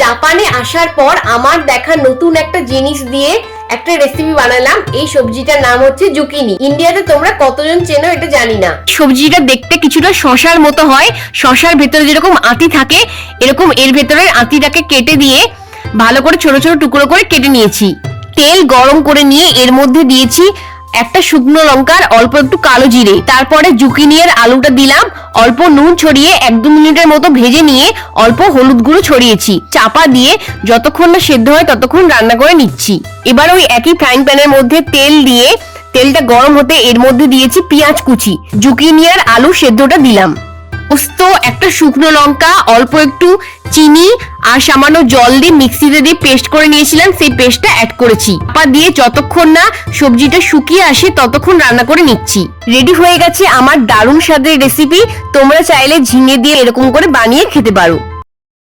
জাপানে আসার পর আমার দেখা নতুন একটা জিনিস দিয়ে একটা রেসিপি বানালাম। এই সবজিটার নাম হচ্ছে জুকিনি। ইন্ডিয়াতে তোমরা কতজন চেনো এটা জানি না। সবজিটা দেখতে কিছুটা শশার মতো হয়। শশার ভেতরে যেরকম আতি থাকে, এরকম এর ভেতরের আতিটাকে কেটে দিয়ে ভালো করে ছোট ছোট টুকরো করে কেটে নিয়েছি। তেল গরম করে নিয়ে এর মধ্যে দিয়েছি একটা শুকনো লঙ্কার অল্প একটু কালো জিরে, তারপরে জুকিনিয়ার আলুটা দিলাম, অল্প নুন ছড়িয়ে এক দু মিনিটের মতো ভেজে নিয়ে অল্প হলুদ গুঁড়ো ছড়িয়েছি, চাপা দিয়ে যতক্ষণ না সেদ্ধ হয় ততক্ষণ রান্না করে নিচ্ছি। এবার ওই একই ফ্রাইং প্যানের মধ্যে তেল দিয়ে, তেলটা গরম হতে এর মধ্যে দিয়েছি পেঁয়াজ কুচি জুকিনিয়ার আলু সেদ্ধটা দিলাম। পোস্ত, একটা শুকনো লঙ্কা, অল্প একটু চিনি আর সামান্য জল দিয়ে মিক্সিতে দিয়ে পেস্ট করে নিয়েছিলাম, সেই পেস্টটা অ্যাড করেছি। পা দিয়ে যতক্ষণ না সবজিটা শুকিয়ে আসে, ততক্ষণ রান্না করে নিচ্ছি। রেডি হয়ে গেছে আমার দারুণ স্বাদের রেসিপি তোমরা চাইলে ঝিঙে দিয়ে এরকম করে বানিয়ে খেতে পারো।